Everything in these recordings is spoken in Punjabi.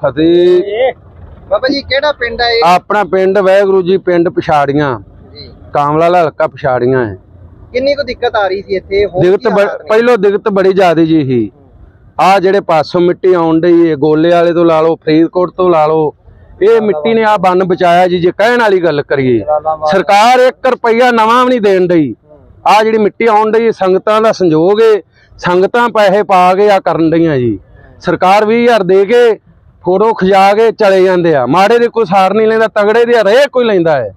ਫਤਿਹ। ਬਾਬਾ ਜੀ ਕਿਹੜਾ ਪਿੰਡ ਹੈ ਇਹ? ਆਪਣਾ ਪਿੰਡ ਵਾਹਿਗੁਰੂ ਜੀ ਪਿੰਡ ਪਛਾੜੀਆਂ। ਜੀ। ਕਾਮਲਾ ਹਲਕਾ ਪਛਾੜੀਆਂ ਹੈ। ਕਿੰਨੀ ਕੁ ਦਿੱਕਤ ਆ ਰਹੀ ਸੀ ਇੱਥੇ? ਦਿੱਕਤ? ਪਹਿਲੋਂ ਦਿੱਕਤ ਬੜੀ ਜ਼ਿਆਦਾ ਜੀ ਹੀ ਆ ਜਿਹੜੇ ਪਾਸੋਂ ਮਿੱਟੀ ਆਉਣ ਡਈ ਏ ਗੋਲੇ ਵਾਲੇ ਤੋਂ ਲਾ ਲਓ ਫਰੀਦਕੋਟ ਤੋਂ ਲਾ ਲਓ ਇਹ ਮਿੱਟੀ ਨੇ ਆ ਬੰਨ ਬਚਾਇਆ ਜੀ ਜੇ ਕਹਿਣ ਵਾਲੀ ਗੱਲ ਕਰੀਏ। ਸਰਕਾਰ 1 ਰੁਪਈਆ ਨਵਾਂ ਵੀ ਨਹੀਂ ਦੇਣ ਡਈ। ਆ ਜਿਹੜੀ ਮਿੱਟੀ ਆਉਣ ਡਈ ਸੰਗਤਾਂ ਦਾ ਸੰਯੋਗ ਏ ਸੰਗਤਾਂ ਪੈਸੇ ਪਾ ਕੇ ਆ ਕਰਨ ਡਈਆਂ ਜੀ। ਸਰਕਾਰ 20000 ਦੇ ਕੇ ਫੋਟੋ ਖਿਜਾ ਕੇ ਚਲੇ ਜਾਂਦੇ ਆ। ਮਾੜੇ ਦੇ ਕੋਈ ਸਾਰ ਨਹੀਂ ਲੈਂਦਾ ਤਗੜੇ ਦੇ ਹਰੇਕ ਕੋਈ ਲੈਂਦਾ ਹੈ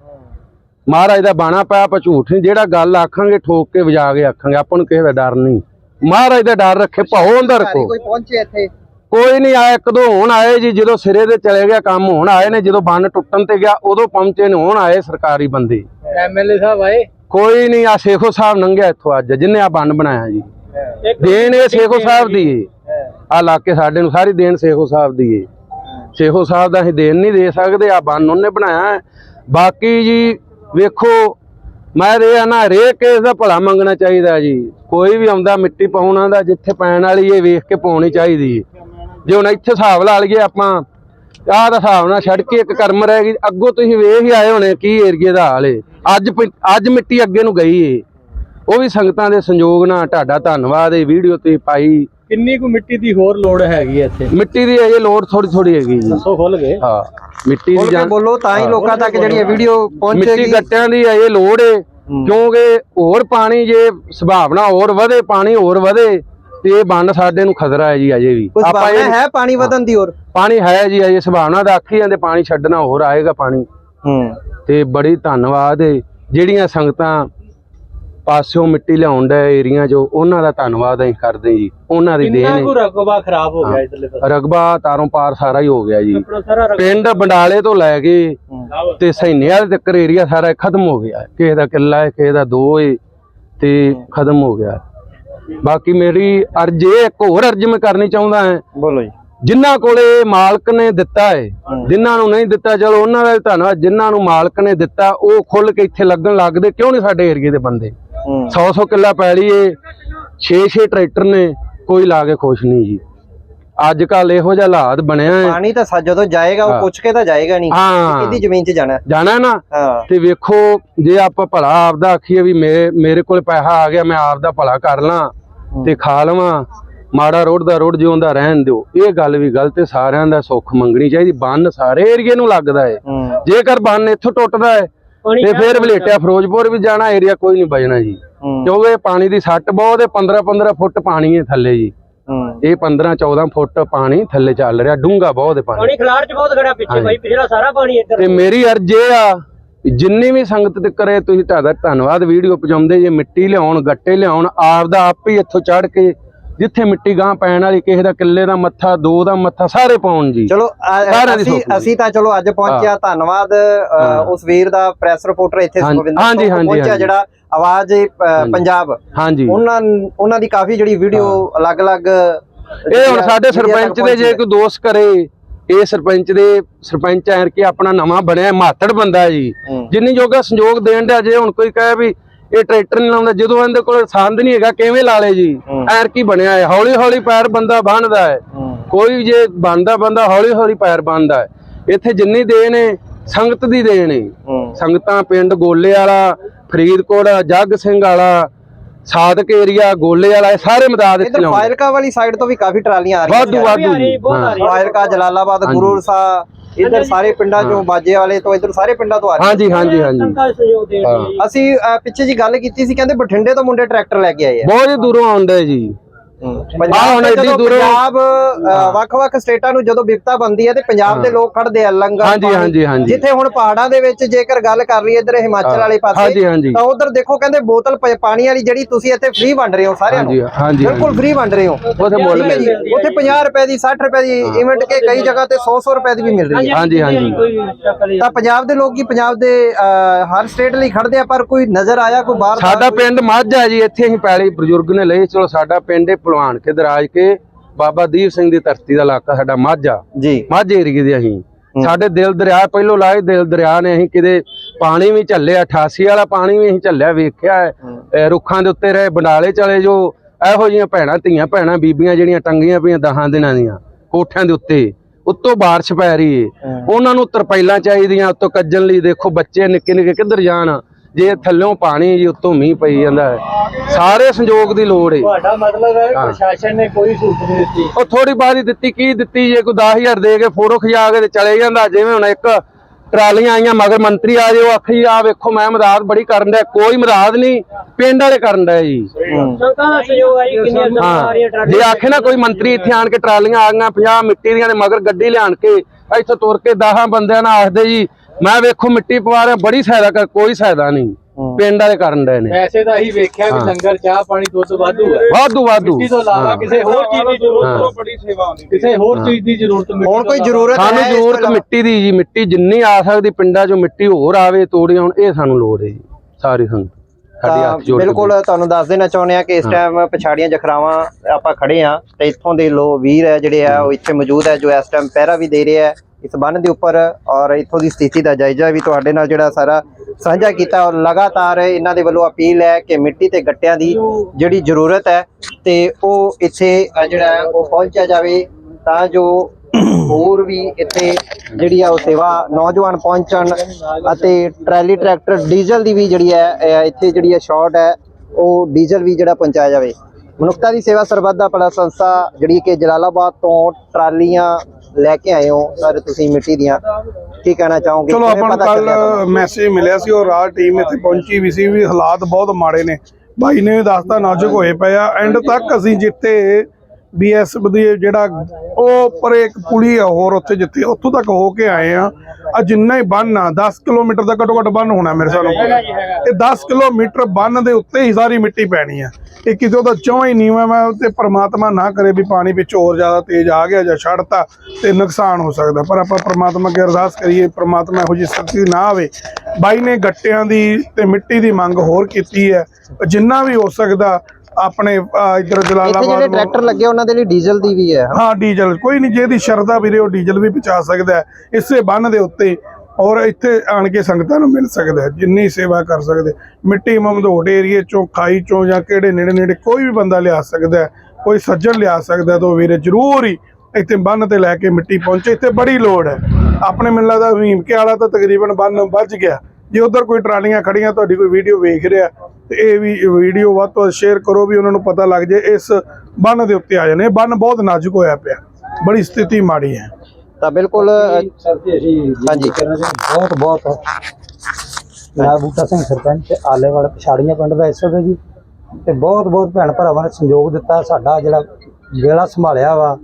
ਮਹਾਰਾਜ ਦਾ ਬਾਣਾ ਪਿਆ ਆਪਾਂ ਝੂਠ ਨਹੀਂ ਜਿਹੜਾ ਗੱਲ ਆਖਾਂਗੇ ਠੋਕ ਕੇ ਵਜਾ ਕੇ ਆਖਾਂਗੇ ਆਪਾਂ ਨੂੰ ਕਿਸੇ ਦਾ ਡਰ ਨਹੀਂ। ਮਹਾਰਾਜ ਦਾ ਡਰ ਰੱਖੇ ਭਾਉ ਅੰਦਰ ਕੋ ਕੋਈ ਪਹੁੰਚੇ ਇੱਥੇ। ਕੋਈ ਨਹੀਂ ਆਇਆ ਇੱਕ ਦੋ ਹੁਣ ਆਏ ਜੀ ਜਦੋਂ ਸਿਰੇ ਤੇ ਚਲੇ ਗਿਆ ਕੰਮ ਹੁਣ ਆਏ ਨੇ ਜਦੋਂ ਬੰਨ ਟੁੱਟਣ ਤੇ ਗਿਆ ਉਦੋਂ ਪਹੁੰਚੇ ਨੇ ਹੁਣ ਆਏ ਸਰਕਾਰੀ ਬੰਦੇ। ਐਮਐਲਏ ਸਾਹਿਬ ਆਏ? ਕੋਈ ਨਹੀਂ ਆ ਸੇਖੋ ਸਾਹਿਬ ਲੰਘਿਆ ਇੱਥੋਂ ਅੱਜ ਜਿੰਨੇ ਆ ਬੰਨ ਬਣਾਇਆ ਜੀ। ਦੇਣ ਇਹ ਸੇਖੋ ਸਾਹਿਬ ਦੀ ਆ ਇਲਾਕੇ ਸਾਡੇ ਨੂੰ ਸਾਰੀ ਦੇਣ ਸੇਖੋ ਸਾਹਿਬ ਦੀ ਏ। ਸੇਖੋ ਸਾਹਿਬ ਦਾ ਅਸੀਂ ਦੇਣ ਨਹੀਂ ਦੇ ਸਕਦੇ ਆ ਬੰਨ ਉਹਨੇ ਬਣਾਇਆ ਬਾਕੀ ਜੀ, ਵੇਖੋ, ਮੈਂ ਰੇ ਨਾ, ਹਰੇਕ ਕੇਸ ਦਾ ਭਲਾ ਮੰਗਣਾ ਚਾਹੀਦਾ ਜੀ। ਕੋਈ ਵੀ ਆਉਂਦਾ ਮਿੱਟੀ ਪਾਉਣਾ ਦਾ ਜਿੱਥੇ ਪੈਣ ਵਾਲੀ ਇਹ ਵੇਖ ਕੇ ਪਾਉਣੀ ਚਾਹੀਦੀ ਜੇ ਹੁਣ ਇੱਥੇ ਹਿਸਾਬ ਲਾ ਲਈਏ ਆਪਾਂ, ਆਹ ਦਾ ਹਿਸਾਬ ਨਾਲ ਛੱਡ ਕੇ ਇੱਕ ਕਰਮ ਰਹਿ ਗਈ, ਅੱਗੋਂ ਤੁਸੀਂ ਵੇਖ ਹੀ ਆਏ ਹੋਣੇ ਕੀ ਏਰੀਏ ਦਾ ਹਾਲ ਏ। ਅੱਜ ਪਿੰ- ਅੱਜ ਮਿੱਟੀ ਅੱਗੇ ਨੂੰ ਗਈ ਏ। ਉਹ ਵੀ ਸੰਗਤਾਂ ਦੇ ਸੰਯੋਗ ਨਾਲ, ਤੁਹਾਡਾ ਧੰਨਵਾਦ ਇਹ ਵੀਡੀਓ ਤੁਸੀਂ ਪਾਈ। ਕਿੰਨੀ ਕੁ ਮਿੱਟੀ ਦੀ ਹੋਰ ਲੋੜ ਹੈਗੀ ਹੈ ਇੱਥੇ? ਮਿੱਟੀ ਦੀ ਅਜੇ ਲੋੜ ਥੋੜੀ ਥੋੜੀ ਹੈਗੀ ਜੀ। ਦੱਸੋ ਖੁੱਲ ਗਏ। ਹਾਂ ਮਿੱਟੀ ਦੀ ਜਾਨ ਬੋਲੋ ਤਾਂ ਹੀ ਲੋਕਾਂ ਤੱਕ ਜਿਹੜੀ ਇਹ ਵੀਡੀਓ ਪਹੁੰਚੇਗੀ। ਮਿੱਟੀ ਗੱਟਿਆਂ ਦੀ ਅਜੇ ਲੋੜ ਏ ਕਿਉਂਕਿ ਹੋਰ ਪਾਣੀ ਜੇ ਸੁਭਾਵਨਾ ਹੋਰ ਵਧੇ ਪਾਣੀ ਹੋਰ ਵਧੇ ਤੇ ਇਹ ਬੰਨ ਸਾਡੇ ਨੂੰ ਖਤਰਾ ਹੈ ਜੀ ਅਜੇ ਵੀ। ਆਪਾਂ ਇਹ ਹੈ ਪਾਣੀ ਵਧਣ ਦੀ ਹੋਰ? ਪਾਣੀ ਹੈ ਜੀ ਅਜੇ ਸੁਭਾਵਨਾ ਦਾ ਆਖੀ ਜਾਂਦੇ ਪਾਣੀ ਛੱਡਣਾ ਹੋਰ ਆਏਗਾ ਪਾਣੀ। ਹੂੰ। ਤੇ ਬੜੀ ਧੰਨਵਾਦ ਜਿਹੜੀਆਂ ਸੰਗਤਾਂ ਪਾਸਿਓਂ ਮਿੱਟੀ ਲਿਆਉਣ ਦਾ ਏਰੀਆ ਜੋ ਉਹਨਾਂ ਦਾ ਧੰਨਵਾਦ ਅਸੀਂ ਕਰਦੇ ਜੀ। ਉਹਨਾਂ ਦੀ ਕਿੰਨਾ ਦੇਣ ਕੁ ਰਕਬਾ ਖਰਾਬ ਹੋ ਗਿਆ ਇਧਰਲੇ ਪਾਸੇ? ਤਾਰੋਂ ਪਾਰ ਸਾਰਾ ਹੀ ਹੋ ਗਿਆ ਜੀ। ਪਿੰਡ ਬੰਡਾਲੇ ਤੋਂ ਲੈ ਕੇ ਤੇ ਸੈਨੇ ਵਾਲੇ ਤੱਕ ਏਰੀਆ ਸਾਰਾ ਖਤਮ ਹੋ ਗਿਆ। ਹੈ। ਕਿਸੇ ਦਾ ਕਿੱਲਾ ਹੈ ਕਿਸੇ ਦਾ ਦੋ ਏ ਤੇ ਖਤਮ ਹੋ ਗਿਆ। ਬਾਕੀ ਮੇਰੀ ਅਰਜ਼ ਇਹ ਇੱਕ ਹੋਰ ਅਰਜ਼ ਮੈਂ ਕਰਨੀ ਚਾਹੁੰਦਾ ਹਾਂ। ਬੋਲੋ ਜੀ। ਜਿਨ੍ਹਾਂ ਕੋਲੇ ਮਾਲਕ ਨੇ ਦਿੱਤਾ ਹੈ ਜਿਨ੍ਹਾਂ ਨੂੰ ਨਹੀਂ ਦਿੱਤਾ ਚਲੋ ਉਹਨਾਂ ਦਾ ਵੀ ਧੰਨਵਾਦ ਜਿਨ੍ਹਾਂ ਨੂੰ ਮਾਲਕ ਨੇ ਦਿੱਤਾ ਉਹ ਖੁੱਲ ਕੇ ਇੱਥੇ ਲੱਗਣ ਲੱਗਦੇ ਕਿਉਂ ਨਹੀਂ ਸਾਡੇ ਏਰੀਏ ਦੇ ਬੰਦੇ? ਹੂੰ। 100 100 ਕਿੱਲਾ ਪੈਲੀ ਏ 6-6 ਟਰੈਕਟਰ ਨੇ ਕੋਈ ਲਾ ਕੇ ਖੁਸ਼ ਨਹੀਂ ਜੀ। ਅੱਜ ਕੱਲ ਇਹੋ ਜਿਹਾ ਹਾਲਾਤ ਬਣਿਆ ਹੈ। ਪਾਣੀ ਤਾਂ ਸਾ- ਜਦੋਂ ਜਾਏਗਾ ਉਹ। ਪੁੱਛ ਕੇ ਤਾਂ ਜਾਏਗਾ ਨਹੀਂ। ਕਿਹਦੀ ਜ਼ਮੀਨ 'ਚ ਜਾਣਾ? ਜਾਣਾ ਨਾ। ਤੇ ਵੇਖੋ ਜੇ ਆਪਾਂ ਭਲਾ ਆਪਦਾ ਆਖੀਏ ਵੀ ਮੇ- ਮੇਰੇ ਕੋਲ ਪੈਸਾ ਆ ਗਿਆ ਮੈਂ ਆਪਦਾ ਭਲਾ ਕਰ ਲਾਂ ਤੇ ਖਾ ਲਵਾਂ ਮਾੜਾ ਰੋਡ ਦਾ ਰੋਡ ਜਿਉਂਦਾ ਰਹਿਣ ਦਿਓ। ਇਹ ਗੱਲ ਵੀ ਗਲਤ ਹੈ ਸਾਰਿਆਂ ਦਾ ਸੁੱਖ ਮੰਗਣੀ ਚਾਹੀਦੀ। ਬੰਨ ਸਾਰੇ ਏਰੀਏ ਨੂੰ ਲੱਗਦਾ ਹੈ। ਜੇਕਰ ਬੰਨ ਇੱਥੋਂ ਟੁੱਟਦਾ ਹੈ ਤੇ ਫਿਰ ਵਲੇਟਿਆ ਫਿਰੋਜ਼ਪੁਰ ਵੀ ਜਾਣਾ ਏਰੀਆ ਕੋਈ ਨਹੀਂ ਬਚਣਾ ਜੀ। ਕਿਉਂਕਿ ਪਾਣੀ ਦੀ ਸੱਟ ਬਹੁਤ ਹੈ 15 15 ਫੁੱਟ ਪਾਣੀ ਹੈ ਥੱਲੇ ਜੀ। ਇਹ 15 14 ਫੁੱਟ ਪਾਣੀ ਥੱਲੇ ਚੱਲ ਰਿਹਾ ਡੂੰਘਾ ਬਹੁਤ ਹੈ ਪਾਣੀ। ਪਾਣੀ ਖਲਾਰ ਚ ਬਹੁਤ ਖੜਾ ਪਿੱਛੇ ਬਾਈ ਪਿਛਲਾ ਸਾਰਾ ਪਾਣੀ ਇੱਧਰ ਤੇ ਮੇਰੀ ਅਰਜ਼ ਇਹ ਆ ਜਿੰਨੀ ਵੀ ਸੰਗਤ ਤੇ ਕਰੇ ਤੁਸੀਂ ਤੁਹਾਡਾ ਧੰਨਵਾਦ। ਵੀਡੀਓ ਪਹੁੰਚਾਉਂਦੇ ਜੇ ਮਿੱਟੀ ਲਿਆਉਣ ਗੱਟੇ ਲਿਆਉਣ ਆਪ ਦਾ ਆਪ ਹੀ ਇੱਥੋਂ ਚੜ ਕੇ ਜਿੱਥੇ ਮਿੱਟੀ ਗਾਂ ਪੈਣ ਵਾਲੀ ਕਿਸੇ ਦਾ ਕਿੱਲੇ ਦਾ ਮੱਥਾ ਦੋ ਦਾ ਮੱਥਾ ਸਾਰੇ ਪਾਉਣ ਜੀ। ਚਲੋ ਅਸੀਂ ਅਸੀਂ ਤਾਂ ਚਲੋ ਅੱਜ ਪਹੁੰਚਿਆ ਧੰਨਵਾਦ। ਉਸ ਵੀਰ ਦਾ ਪ੍ਰੈਸ ਰਿਪੋਰਟਰ ਇੱਥੇ ਸੁਖਵਿੰਦਰ ਸਿੰਘ ਪਹੁੰਚਿਆ। ਜਿਹੜਾ ਆਵਾਜ਼ ਪੰਜਾਬ। ਹਾਂਜੀ। ਉਹਨਾਂ ਉਹਨਾਂ ਦੀ ਕਾਫੀ ਜਿਹੜੀ ਵੀਡੀਓ ਅਲੱਗ-ਅਲੱਗ ਇਹ ਹੁਣ ਸਾਡੇ ਸਰਪੰਚ ਦੇ ਜੇ ਕੋਈ ਦੋਸ਼ ਕਰੇ ਇਹ ਸਰਪੰਚ ਦੇ ਸਰਪੰਚ ਐਰ ਕੇ ਆਪਣਾ ਨਵਾਂ ਬਣਿਆ ਮਾਤੜ ਬੰਦਾ ਜੀ। ਜਿੰਨੀ ਜੋਗਾ ਸੰਯੋਗ ਦੇਣ ਦਾ ਜੇ ਹੁਣ ਕੋਈ ਕਹੇ ਵੀ ਇਹ ਟਰੈਕਟਰ ਨਹੀਂ ਲਾਉਂਦਾ ਜਦੋਂ ਇਹਦੇ ਕੋਲ ਸੰਦ ਨਹੀਂ ਹੈਗਾ ਕਿਵੇਂ ਲਾ ਲੇ ਜੀ। ਐਰ ਕੀ ਬਣਿਆ ਹੈ? ਹੌਲੀ ਹੌਲੀ ਪੈਰ ਬੰਦਾ ਬਣਦਾ ਹੈ। ਕੋਈ ਜੇ ਬਣਦਾ ਬੰਦਾ ਹੌਲੀ ਹੌਲੀ ਪੈਰ ਬਣਦਾ ਹੈ। ਇੱਥੇ ਜਿੰਨੀ ਦੇਣ ਹੈ ਸੰਗਤ ਦੀ ਦੇਣ ਹੈ। ਸੰਗਤਾਂ ਪਿੰਡ ਗੋਲੇ ਵਾਲਾ ਫਰੀਦਕੋਟ ਜੱਗ ਸਿੰਘ ਵਾਲਾ ਸਾਦਕ ਏਰੀਆ ਗੋਲੇ ਵਾਲਾ ਇਹ ਸਾਰੇ ਮਦਦ ਇੱਥੇ ਲਾਉਂਦੇ ਫਾਇਲਕਾ ਵਾਲੀ ਸਾਈਡ ਤੋਂ ਵੀ ਕਾਫੀ ਟਰਾਲੀਆਂ ਆ ਰਹੀਆਂ ਵਾਧੂ ਵਾਧੂ। ਫਾਇਲਕਾ ਜਲਾਲਾਬਾਦ। ਗੁਰੂਰ ਸਾਹਿਬ ਇਧਰ ਸਾਰੇ ਪਿੰਡਾਂ ਚੋਂ ਬਾਜੇ ਵਾਲੇ ਤੋਂ ਇਧਰ ਸਾਰੇ ਪਿੰਡਾਂ ਤੋਂ ਆ ਰਹੇ ਹਾਂਜੀ ਹਾਂਜੀ ਹਾਂਜੀ। ਸੰਤਾਂ ਸਹਿਯੋਗ ਦੇ ਹਾਂ। ਰਹੀ ਅਸੀਂ ਪਿੱਛੇ ਜੀ ਗੱਲ ਕੀਤੀ ਸੀ ਕਹਿੰਦੇ ਬਠਿੰਡੇ ਤੋਂ ਮੁੰਡੇ ਟਰੈਕਟਰ ਲੈ ਕੇ ਆਏ ਆ। ਬਹੁਤ ਹੀ ਦੂਰੋਂ ਆਉਂਦੇ ਜੀ। ਪੰਜਾਬ ਹੁਣ ਤੇ ਐਡੀ ਜਦੋਂ ਦੂਰੋਂ- ਪੰਜਾਬ ਅ, ਵੱਖ-ਵੱਖ ਸਟੇਟਾਂ ਨੂੰ ਜਦੋਂ ਵਿਪਤਾ ਬੰਦੀ ਹੈ ਤੇ ਪੰਜਾਬ ਦੇ ਲੋਕ ਖੜਦੇ ਆ ਲੰਗਰ ਹਾਂਜੀ, ਪਾਣੀ। ਹਾਂਜੀ, ਹਾਂਜੀ। ਜਿੱਥੇ ਹੁਣ ਪਹਾੜਾਂ ਦੇ ਵਿੱਚ ਜੇਕਰ ਗੱਲ ਕਰ ਲਈ ਇਧਰ ਹਿਮਾਚਲ ਵਾਲੇ ਹਾਂਜੀ, ਪਾਸੇ ਹਾਂਜੀ। ਤਾਂ ਉਧਰ ਦੇਖੋ ਕਹਿੰਦੇ ਬੋਤਲ ਪ- ਪਾਣੀ ਵਾਲੀ ਜਿਹੜੀ ਤੁਸੀਂ ਇੱਥੇ ਫ੍ਰੀ ਵੰਡ ਰਹੇ ਹੋ ਸਾਰਿਆਂ ਨੂੰ। ਹਾਂਜੀ ਹਾਂਜੀ ਬਿਲਕੁਲ ਫ੍ਰੀ ਵੰਡ ਰਹੇ ਹੋ। ਉਹਦੇ ਮੁੱਲ ਠੀਕ ਹੈ ਜੀ। ਮਿਲਦੇ। ਉੱਥੇ 50 ਰੁਪਏ ਦੀ 60 ਰੁਪਏ ਦੀ ਇਵੈਂਟ ਕੇ ਕਈ ਜਗ੍ਹਾ ਤੇ 100-100 ਰੁਪਏ ਦੀ ਵੀ ਮਿਲ ਰਹੀ ਹੈ। ਹਾਂਜੀ, ਹਾਂਜੀ। ਤਾਂ ਪੰਜਾਬ ਦੇ ਲੋਕ ਕੀ ਪੰਜਾਬ ਦੇ ਹਰ ਸਟੇਟ ਲਈ ਖੜਦੇ ਆ ਪਰ ਕੋਈ ਨਜ਼ਰ ਆਇਆ ਕੋਈ ਬਾਹਰ ਸਾਡਾ ਪਿੰਡ ਮਾਝਾ ਜੀ ਇੱਥੇ ਅਸੀਂ ਪੈਲੀ ਬਜ਼ੁਰਗ ਨੇ ਲਈ। ਚਲੋ ਸਾਡਾ ਪਿੰਡ ਹੈ ਕੇ ਦਰਾਜ ਕੇ ਬਾਬਾ ਦੀਪ ਸਿੰਘ ਦੀ ਧਰਤੀ ਦਾ ਇਲਾਕਾ ਸਾਡਾ ਮਾਝਾ। ਜੀ। ਮਾਝੇ ਏਰੀਏ ਦੇ ਅਸੀਂ। ਸਾਡੇ ਦਿਲ ਦਰਿਆ ਪਹਿਲੋਂ ਲਾਏ ਦਿਲ ਦਰਿਆ ਨੇ ਅਸੀਂ ਕਿਤੇ ਪਾਣੀ ਵੀ ਝੱਲਿਆ 88 ਵਾਲਾ ਪਾਣੀ ਵੀ ਅਸੀਂ ਝੱਲਿਆ ਵੇਖਿਆ ਰੁੱਖਾਂ ਦੇ ਉੱਤੇ ਰਹੇ ਬੰਡਾਲੇ ਚਲੇ ਜੋ। ਇਹੋ ਜੀਆਂ ਭੈਣਾਂ ਧੀਆਂ ਭੈਣਾਂ ਬੀਬੀਆਂ ਜਿਹੜੀਆਂ ਟੰਗੀਆਂ ਪਈਆਂ ਦਹਾਂ ਦਿਨਾਂ ਦੀਆਂ ਕੋਠਿਆਂ ਦੇ ਉੱਤੇ। ਉੱਤੋਂ ਬਾਰਿਸ਼ ਪੈ ਰਹੀ ਏ। ਉਹਨਾਂ ਨੂੰ ਤਰਪਾਈਲਾਂ ਚਾਹੀਦੀਆਂ ਉੱਤੋਂ ਕੱਜਣ ਲਈ ਦੇਖੋ ਬੱਚੇ ਨਿੱਕੇ ਨਿੱਕੇ ਕਿੱਧਰ ਜਾਣ। ਜੇ ਥੱਲਿਓਂ ਪਾਣੀ ਜੀ ਉੱਤੋਂ ਮੀਂਹ ਪਈ ਜਾਂਦਾ ਹੈ। ਸਾਰੇ ਸੰਯੋਗ ਦੀ ਲੋੜ ਏ। ਤੁਹਾਡਾ ਮਤਲਬ ਹੈ ਹਾਂ। ਪ੍ਰਸ਼ਾਸਨ ਨੇ ਕੋਈ ਸਹੂਲਤ ਨਹੀਂ ਦਿੱਤੀ। ਉਹ ਥੋੜੀ ਬਾਰੀ ਦਿੱਤੀ ਕੀ ਦਿੱਤੀ? ਜੇ ਕੋਈ 10000 ਦੇ ਕੇ ਫੋਟੋ ਖਿਚਾ ਕੇ ਤੇ ਚਲੇ ਜਾਂਦਾ ਜਿਵੇਂ ਹੁਣ ਇੱਕ ਟਰਾਲੀਆਂ ਆਈਆਂ ਮਗਰ ਮੰਤਰੀ ਆ ਜੇ ਉਹ ਆਖੀ ਆ ਵੇਖੋ ਮੈਂ ਮਦਦ ਬੜੀ ਕਰਨ ਦਾ ਕੋਈ ਮਦਦ ਨਹੀਂ ਪਿੰਡ ਵਾਲੇ ਕਰਨ ਦਾ ਜੀ। ਹੈ ਹਾਂ। ਜੇ ਆਖੇ ਨਾ ਕੋਈ ਮੰਤਰੀ ਇੱਥੇ ਆਣ ਕੇ ਟਰਾਲੀਆਂ ਆ ਗਈਆਂ 50 ਮਿੱਟੀ ਦੀਆਂ ਦੇ ਮਗਰ ਗੱਡੀ ਲਿਆਣ ਕੇ ਇੱਥੋਂ ਤੁਰ ਕੇ 10 ਬੰਦਿਆਂ ਨਾਲ ਆਖਦੇ ਜੀ ਮੈਂ ਵੇਖੋ ਮਿੱਟੀ ਪਵਾ ਰਿਹਾ ਬੜੀ ਸਹਾਇਤਾ ਕਰ ਕੋਈ ਸਹਾਇਤਾ ਨਹੀਂ। ਪਿੰਡ ਵਾਲੇ ਕਰਨ ਦੇ ਨੇ। ਵੈਸੇ ਤਾਂ ਅਸੀਂ ਵੇਖਿਆ ਵੀ। ਲੰਗਰ ਚਾਹ ਪਾਣੀ ਦੁੱਧ ਵਾਧੂ ਹੈ ਵਾਧੂ ਵਾਧੂ। ਮਿੱਟੀ ਤੋਂ ਇਲਾਵਾ। ਕਿਸੇ ਹੋਰ ਚੀਜ਼ ਦੀ ਜ਼ਰੂਰਤ ਹਾਂ। ਬੜੀ ਸੇਵਾ ਹੁੰਦੀ। ਕਿਸੇ ਹੋਰ ਚੀਜ਼ ਦੀ ਜ਼ਰੂਰਤ ਮਿੱਟੀ ਹੁਣ ਤੋਂ ਕੋਈ। ਜ਼ਰੂਰਤ ਸਾਨੂੰ ਹੈ ਇਸ ਜ਼ਰੂਰਤ? ਮਿੱਟੀ ਦੀ ਜੀ ਮਿੱਟੀ ਜਿੰਨੀ ਆ ਸਕਦੀ ਪਿੰਡਾਂ 'ਚੋਂ ਮਿੱਟੀ ਹੋਰ ਆਵੇ ਤੋੜੀਆਂ ਹੁਣ ਇਹ ਸਾਨੂੰ ਲੋੜ ਹੈ ਜੀ ਸਾਰੀ ਸੰਗਤ। ਤਾਂ ਬਿਲਕੁਲ ਤੁਹਾਨੂੰ ਦੱਸ ਦੇਣਾ ਚਾਹੁੰਦੇ ਆ ਕਿ ਇਸ ਟਾਈਮ ਪਛਾੜੀਆਂ ਜਖਰਾਵਾਂ ਆਪਾਂ ਖੜੇ ਆ ਤੇ ਇੱਥੋਂ ਦੇ ਲੋ ਵੀਰ ਹੈ ਜਿਹੜੇ ਆ ਉਹ ਇੱਥੇ ਮੌਜੂਦ ਹੈ ਜੋ ਇਸ ਟਾਈਮ ਪਹਿਰਾ ਵੀ ਦੇ ਰਿਹਾ ਹੈ। ਇਸ ਬੰਨ ਦੇ ਉੱਪਰ ਔਰ ਇੱਥੋਂ ਦੀ ਸਥਿਤੀ ਦਾ ਜਾਇਜ਼ਾ ਵੀ ਤੁਹਾਡੇ ਨਾਲ ਜਿਹੜਾ ਸਾਰਾ ਸਾਂਝਾ ਕੀਤਾ ਔਰ ਲਗਾਤਾਰ ਇਹਨਾਂ ਦੇ ਵੱਲੋਂ ਅਪੀਲ ਹੈ ਕਿ ਮਿੱਟੀ ਤੇ ਗੱਟਿਆਂ ਦੀ ਜਿਹੜੀ ਜ਼ਰੂਰਤ ਹੈ ਤੇ ਉਹ ਇੱਥੇ ਜਿਹੜਾ ਉਹ ਪਹੁੰਚਿਆ ਜਾਵੇ ਤਾਂ ਜੋ ਹੋਰ ਵੀ ਇੱਥੇ ਜਿਹੜੀ ਆ ਉਹ ਸੇਵਾ ਨੌਜਵਾਨ ਪਹੁੰਚਣ ਅਤੇ ਟਰੈਲੀ ਟਰੈਕਟਰ ਡੀਜ਼ਲ ਦੀ ਵੀ ਜਿਹੜੀ ਹੈ ਇੱਥੇ ਜਿਹੜੀ ਹੈ ਸ਼ਾਰਟ ਹੈ, ਉਹ ਡੀਜ਼ਲ ਵੀ ਜਿਹੜਾ ਪਹੁੰਚਾਇਆ ਜਾਵੇ। ਮਨੁੱਖਤਾ ਦੀ ਸੇਵਾ ਸਰਬੱਤ ਦਾ ਭਲਾ ਸੰਸਥਾ ਜਿਹੜੀ ਕਿ ਜਲਾਲਾਬਾਦ ਤੋਂ ਟਰਾਲੀਆਂ ਲੈ ਕੇ ਆਏ ਹੋ ਸਰ ਤੁਸੀਂ ਮਿੱਟੀ ਦੀਆਂ ਕੀ ਕਹਿਣਾ ਚਾਹੋਗੇ? ਚਲੋ ਆਪਾਂ ਨੂੰ? ਕੱਲ ਮੈਸੇਜ ਮਿਲਿਆ ਸੀ ਔਰ ਰਾਹ ਟੀਮ ਇੱਥੇ ਪਹੁੰਚੀ ਵੀ ਸੀ ਵੀ ਹਾਲਾਤ ਬਹੁਤ ਮਾੜੇ ਨੇ। ਬਾਈ ਨੇ ਵੀ ਦੱਸਤਾ ਨਾਜ਼ੁਕ ਹੋਏ ਪਏ ਆ। ਐਂਡ ਤੱਕ ਅਸੀਂ ਜਿੱਥੇ ਬੀਐਸਐਫ ਦੀ ਜਿਹੜਾ ਉਹ ਪਰ ਇੱਕ ਪੁਲੀ ਆ ਹੋਰ ਉੱਥੇ ਜਿੱਥੇ ਉੱਥੋਂ ਤੱਕ ਹੋ ਕੇ ਆਏ ਆ। ਆ ਜਿੰਨਾ ਹੀ ਬੰਨ ਆ 10 ਕਿਲੋਮੀਟਰ ਦਾ ਘੱਟੋ ਘੱਟ ਬੰਨ ਹੋਣਾ ਮੇਰੇ ਨਾਲ। ਇਹ 10 ਕਿਲੋਮੀਟਰ ਬੰਨ ਦੇ ਉੱਤੇ ਹੀ ਸਾਰੀ ਮਿੱਟੀ ਪੈਣੀ ਆ। ਇਹ ਕਿਸੇ ਉਹਦਾ ਚਾਹ ਹੀ ਨਹੀਂ ਮੈਂ ਤੇ ਪ੍ਰਮਾਤਮਾ ਨਾ ਕਰੇ ਵੀ ਪਾਣੀ ਵਿੱਚ ਹੋਰ ਜ਼ਿਆਦਾ ਤੇਜ਼ ਆ ਗਿਆ ਜਾਂ ਛੱਡਤਾ ਤੇ ਨੁਕਸਾਨ ਹੋ ਸਕਦਾ। ਪਰ ਆਪਾਂ ਪ੍ਰਮਾਤਮਾ ਅੱਗੇ ਅਰਦਾਸ ਕਰੀਏ ਪ੍ਰਮਾਤਮਾ ਇਹੋ ਜਿਹੀ ਸਖਤੀ ਨਾ ਆਵੇ। ਬਾਈ ਨੇ ਗੱਟਿਆਂ ਦੀ ਤੇ ਮਿੱਟੀ ਦੀ ਮੰਗ ਹੋਰ ਕੀਤੀ ਹੈ। ਜਿੰਨਾ ਵੀ ਹੋ ਸਕਦਾ ਆਪਣੇ ਇੱਧਰ ਜਿਹੜੇ ਜਲਾਲਾਬਾਦ ਨੂੰ- ਟਰੈਕਟਰ ਲੱਗੇ ਉਹਨਾਂ ਦੇ ਲਈ ਡੀਜ਼ਲ ਦੀ ਵੀ ਹੈ। ਹਾਂ ਡੀਜ਼ਲ। ਕੋਈ ਨਹੀਂ ਜਿਹਦੀ ਸ਼ਰਧਾ ਵੀਰੇ ਉਹ ਡੀਜ਼ਲ ਵੀ ਪਹੁੰਚਾ ਸਕਦਾ ਇਸੇ ਬੰਨ ਦੇ ਉੱਤੇ ਔਰ ਇੱਥੇ ਆਣ ਕੇ ਸੰਗਤਾਂ ਨੂੰ ਮਿਲ ਸਕਦਾ ਹੈ, ਜਿੰਨੀ ਸੇਵਾ ਕਰ ਸਕਦੇ। ਮਿੱਟੀ ਮਮਦੋਟ, ਏਰੀਏ ਚੋਂ, ਖਾਈ ਚੋਂ ਜਾਂ ਕਿਹੜੇ ਨੇੜੇ ਨੇੜੇ ਕੋਈ ਵੀ ਬੰਦਾ ਲਿਆ ਸਕਦਾ ਕੋਈ ਸੱਜਣ ਲਿਆ ਸਕਦਾ ਤਾਂ ਉਹ ਵੀਰੇ ਜ਼ਰੂਰ ਹੀ ਇੱਥੇ ਬੰਨ ਤੇ ਲੈ ਕੇ ਮਿੱਟੀ ਪਹੁੰਚੇ। ਇੱਥੇ ਬੜੀ ਲੋੜ ਹੈ। ਆਪਣੇ ਮੈਨੂੰ ਲੱਗਦਾ ਭੀਮਕੇ ਵਾਲਾ ਤਾਂ ਤਕਰੀਬਨ ਬੰਨ ਵੱਜ ਗਿਆ। ਜੇ ਉਧਰ ਕੋਈ ਟਰਾਲੀਆਂ ਖੜੀਆਂ ਤੁਹਾਡੀ ਕੋਈ ਵੀਡੀਓ ਵੇਖ ਰਿਹਾ, ਤੇ ਇਹ ਵੀ ਵੀਡੀਓ ਵੱਧ ਤੋਂ ਵੱਧ ਸ਼ੇਅਰ ਕਰੋ ਵੀ ਉਹਨਾਂ ਨੂੰ ਪਤਾ ਲੱਗ ਜੇ ਇਸ ਬੰਨ ਦੇ ਉੱਤੇ ਆ ਜਾਣੇ ਬੰਨ ਬਹੁਤ ਨਾਜ਼ੁਕ ਹੋਇਆ ਪਿਆ। ਬੜੀ ਸਥਿਤੀ ਮਾੜੀ ਹੈ। ਤਾਂ ਬਿਲਕੁਲ ਅ, ਸਰ ਜੀ ਅਸੀਂ ਹਾਂਜੀ। ਬਹੁਤ ਬਹੁਤ ਮੈਂ ਬੂਟਾ ਸਿੰਘ ਸਰਪੰਚ ਆਲੇਵਾਲ ਪਛਾੜੀਆਂ ਪਿੰਡ ਦਾ ਇਸ ਦਾ ਜੀ। ਤੇ ਬਹੁਤ ਬਹੁਤ ਭੈਣ ਭਰਾਵਾਂ ਨੇ ਸੰਯੋਗ ਦਿੱਤਾ ਸਾਡਾ ਜਿਹੜਾ ਵੇਲਾ ਸੰਭਾਲਿਆ ਵਾ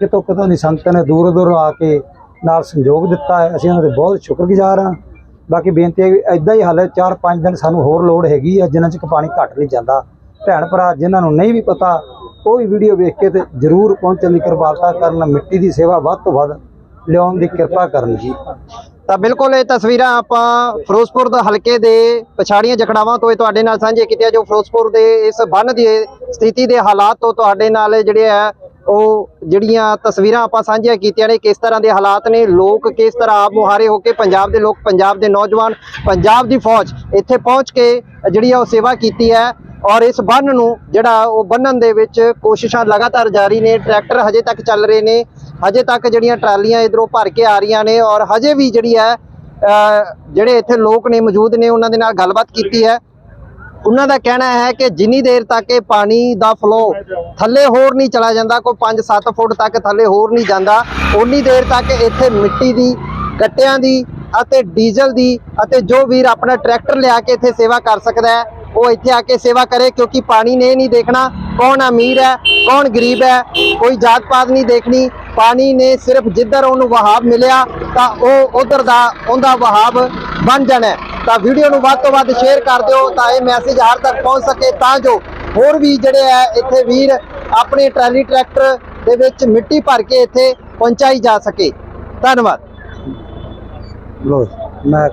ਕਿਤੋਂ ਕਿਤੋਂ ਦੀ ਸੰਗਤ ਨੇ ਦੂਰੋਂ ਦੂਰੋਂ ਆ ਕੇ ਨਾਲ ਸੰਯੋਗ ਦਿੱਤਾ ਹੈ ਅਸੀਂ ਉਹਨਾਂ ਦੇ ਬਹੁਤ ਸ਼ੁਕਰਗੁਜ਼ਾਰ ਹਾਂ। ਬਾਕੀ ਬੇਨਤੀ ਹੈ ਇਦਾਂ ਹੀ ਹਾਲੇ 4-5 ਦਿਨ ਸਾਨੂੰ ਹੋਰ ਲੋੜ ਹੈਗੀ ਆ ਜਿਨ੍ਹਾਂ 'ਚ ਪਾਣੀ ਘੱਟ ਨਹੀਂ ਜਾਂਦਾ। ਭੈਣ ਭਰਾ ਜਿਨ੍ਹਾਂ ਨੂੰ ਨਹੀਂ ਵੀ ਪਤਾ ਉਹ ਵੀ ਵੀਡੀਓ ਵੇਖ ਕੇ ਤੇ ਜ਼ਰੂਰ ਪਹੁੰਚਣ ਦੀ ਕਿਰਪਾਲਤਾ ਕਰਨ ਮਿੱਟੀ ਦੀ ਸੇਵਾ ਵੱਧ ਤੋਂ ਵੱਧ ਲਿਆਉਣ ਦੀ ਕਿਰਪਾ ਕਰਨ ਜੀ। ਤਾਂ ਬਿਲਕੁਲ ਇਹ ਤਸਵੀਰਾਂ ਆਪਾਂ ਫਿਰੋਜ਼ਪੁਰ ਦੇ ਹਲਕੇ ਦੇ ਪਛਾੜੀਆਂ ਜਖੜਾਵਾਂ ਤੋਂ ਇਹ ਤੁਹਾਡੇ ਨਾਲ ਸਾਂਝੇ ਕੀਤੀਆਂ ਜੋ ਫਿਰੋਜ਼ਪੁਰ ਦੇ ਇਸ ਬੰਨ ਦੀ ਸਥਿਤੀ ਦੇ ਹਾਲਾਤ ਤੋਂ ਤੁਹਾਡੇ ਨਾਲ ਜਿਹੜੇ ਹੈ ਉਹ ਜਿਹੜੀਆਂ ਤਸਵੀਰਾਂ ਆਪਾਂ ਸਾਂਝੀਆਂ ਕੀਤੀਆਂ ਨੇ, ਕਿਸ ਤਰ੍ਹਾਂ ਦੇ ਹਾਲਾਤ ਨੇ, ਲੋਕ ਕਿਸ ਤਰ੍ਹਾਂ ਆਪ ਮੁਹਾਰੇ ਹੋ ਕੇ ਪੰਜਾਬ ਦੇ ਲੋਕ, ਪੰਜਾਬ ਦੇ ਨੌਜਵਾਨ, ਪੰਜਾਬ ਦੀ ਫੌਜ ਇੱਥੇ ਪਹੁੰਚ ਕੇ ਜਿਹੜੀ ਆ ਉਹ ਸੇਵਾ ਕੀਤੀ ਹੈ ਔਰ ਇਸ ਬੰਨ ਨੂੰ ਜਿਹੜਾ ਉਹ ਬੰਨਣ ਦੇ ਵਿੱਚ ਕੋਸ਼ਿਸ਼ਾਂ ਲਗਾਤਾਰ ਜਾਰੀ ਨੇ, ਟਰੈਕਟਰ ਹਜੇ ਤੱਕ ਚੱਲ ਰਹੇ ਨੇ, ਹਜੇ ਤੱਕ ਜਿਹੜੀਆਂ ਟਰਾਲੀਆਂ ਇਧਰੋਂ ਭਰ ਕੇ ਆ ਰਹੀਆਂ ਨੇ ਔਰ ਹਜੇ ਵੀ ਜਿਹੜੀ ਹੈ ਜਿਹੜੇ ਇੱਥੇ ਲੋਕ ਨੇ ਮੌਜੂਦ ਨੇ, ਉਹਨਾਂ ਦੇ ਨਾਲ ਗੱਲਬਾਤ ਕੀਤੀ ਹੈ। ਉਹਨਾਂ ਦਾ ਕਹਿਣਾ ਹੈ ਕਿ ਜਿੰਨੀ ਦੇਰ ਤੱਕ ਇਹ ਪਾਣੀ ਦਾ ਫਲੋ ਥੱਲੇ ਹੋਰ ਨਹੀਂ ਚਲਾ ਜਾਂਦਾ, ਕੋਈ 5-7 ਫੁੱਟ ਤੱਕ ਥੱਲੇ ਹੋਰ ਨਹੀਂ ਜਾਂਦਾ ਉਨੀ ਦੇਰ ਤੱਕ ਇੱਥੇ ਮਿੱਟੀ ਦੀ, ਗੱਟਿਆਂ ਦੀ ਅਤੇ ਡੀਜ਼ਲ ਦੀ ਅਤੇ ਜੋ ਵੀਰ ਆਪਣਾ ਟਰੈਕਟਰ ਲਿਆ ਕੇ ਇੱਥੇ ਸੇਵਾ ਕਰ ਸਕਦਾ ਹੈ, ਉਹ ਇੱਥੇ ਆ ਕੇ ਸੇਵਾ ਕਰੇ ਕਿਉਂਕਿ ਪਾਣੀ ਨੇ ਨਹੀਂ ਦੇਖਣਾ ਕੌਣ ਅਮੀਰ ਹੈ, ਕੌਣ ਗਰੀਬ ਹੈ, ਕੋਈ ਜਾਤ ਪਾਤ ਨਹੀਂ ਦੇਖਣੀ, ਪਾਣੀ ਨੇ ਸਿਰਫ ਜਿੱਧਰ ਉਹਨੂੰ ਵਹਾਵ ਮਿਲਿਆ ਤਾਂ ਉਹ ਉਧਰ ਦਾ, ਉਹਦਾ ਵਹਾਵ ਬਣ ਜਾਣਾ ਤਾਂ ਵੀਡੀਓ ਨੂੰ ਵੱਧ ਤੋਂ ਵੱਧ ਸ਼ੇਅਰ ਕਰ ਦਿਓ ਤਾਂ ਇਹ ਮੈਸੇਜ ਹਰ ਤੱਕ ਪਹੁੰਚ ਸਕੇ ਤਾਂ ਜੋ ਹੋਰ ਵੀ ਜਿਹੜੇ ਹੈ ਇੱਥੇ ਵੀਰ ਆਪਣੇ ਟਰਾਲੀ ਟਰੈਕਟਰ ਦੇ ਵਿੱਚ ਮਿੱਟੀ ਭਰ ਕੇ ਇੱਥੇ ਪਹੁੰਚਾਈ ਜਾ ਸਕੇ। ਧੰਨਵਾਦ। ਲੋ ਮੈਂ